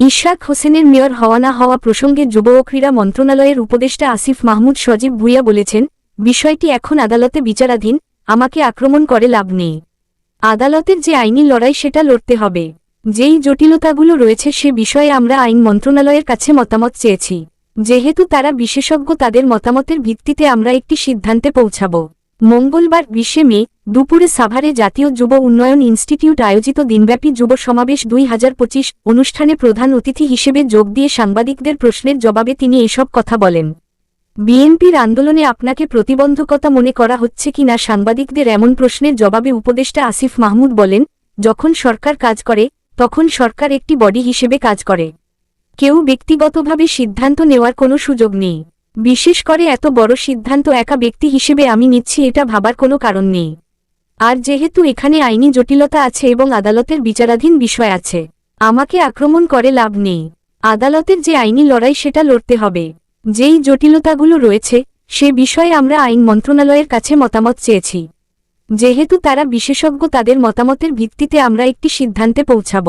ইশরাক হোসেনের মেয়র হওয়া না হওয়া প্রসঙ্গে যুব ও ক্রীড়া মন্ত্রণালয়ের উপদেষ্টা আসিফ মাহমুদ সজীব ভুইয়া বলেছেন, বিষয়টি এখন আদালতে বিচারাধীন, আমাকে আক্রমণ করে লাভ নেই। আদালতের যে আইনি লড়াই সেটা লড়তে হবে। যেই জটিলতাগুলো রয়েছে সে বিষয়ে আমরা আইন মন্ত্রণালয়ের কাছে মতামত চেয়েছি। যেহেতু তারা বিশেষজ্ঞ, তাদের মতামতের ভিত্তিতে আমরা একটি সিদ্ধান্তে পৌঁছাব। মঙ্গলবার বিশে মে, দুপুরে সাভারে জাতীয় যুব উন্নয়ন ইনস্টিটিউট আয়োজিত দিনব্যাপী যুব সমাবেশ দুই হাজার পঁচিশ অনুষ্ঠানে প্রধান অতিথি হিসেবে যোগ দিয়ে সাংবাদিকদের প্রশ্নের জবাবে তিনি এসব কথা বলেন। বিএনপির আন্দোলনে আপনাকে প্রতিবন্ধকতা মনে করা হচ্ছে কিনা সাংবাদিকদের এমন প্রশ্নের জবাবে উপদেষ্টা আসিফ মাহমুদ বলেন, যখন সরকার কাজ করে, তখন সরকার একটি বডি হিসেবে কাজ করে। কেউ ব্যক্তিগতভাবে সিদ্ধান্ত নেওয়ার কোনো সুযোগ নেই। বিশেষ করে এত বড় সিদ্ধান্ত একা ব্যক্তি হিসেবে আমি নিচ্ছি এটা ভাবার কোনো কারণ নেই। আর যেহেতু এখানে আইনি জটিলতা আছে এবং আদালতের বিচারাধীন বিষয় আছে, আমাকে আক্রমণ করে লাভ নেই। আদালতের যে আইনি লড়াই সেটা লড়তে হবে। যেই জটিলতাগুলো রয়েছে, সে বিষয়ে আমরা আইন মন্ত্রণালয়ের কাছে মতামত চেয়েছি। যেহেতু তারা বিশেষজ্ঞ, তাদের মতামতের ভিত্তিতে আমরা একটি সিদ্ধান্তে পৌঁছাব।